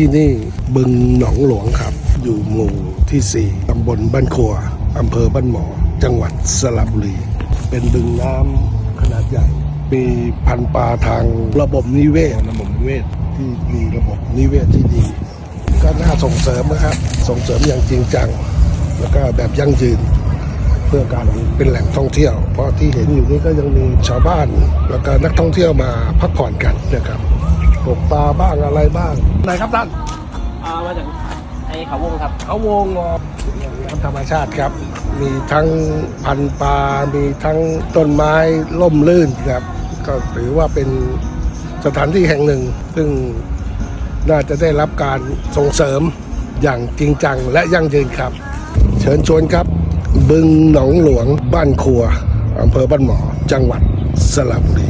ที่นี่บึงหนองหลวงครับ อยู่หมู่ที่ 4 ตำบลบ้านครัว อำเภอบ้านหมอ จังหวัดสระบุรี เป็นบึงน้ำขนาดใหญ่ มีพันธุ์ปลาทางระบบนิเวศระบบนิเวศที่มีระบบนิเวศที่ดี ก็น่าส่งเสริมนะครับ ส่งเสริมอย่างจริงจัง แล้วก็แบบยั่งยืนเพื่อการเป็นแหล่งท่องเที่ยว เพราะที่เห็นอยู่นี้ก็ยังมีชาวบ้าน แล้วก็นักท่องเที่ยวมาพักผ่อนกันนะครับ ตกปลาบ้างอะไรบ้าง ไหนครับท่านเอามาจากไอ้เขาวงครับ เขาวงอน้ำธรรมชาติครับ มีทั้งพันธุ์ปลา มีทั้งต้นไม้ล่มลื่นครับ ก็ถือว่าเป็นสถานที่แห่งหนึ่ง ซึ่งน่าจะได้รับการส่งเสริมอย่างจริงจังและยั่งยืนครับ เชิญชวนครับ บึงหนองหลวงบ้านครัวอำเภอบ้านหมอ จังหวัดสระบุรี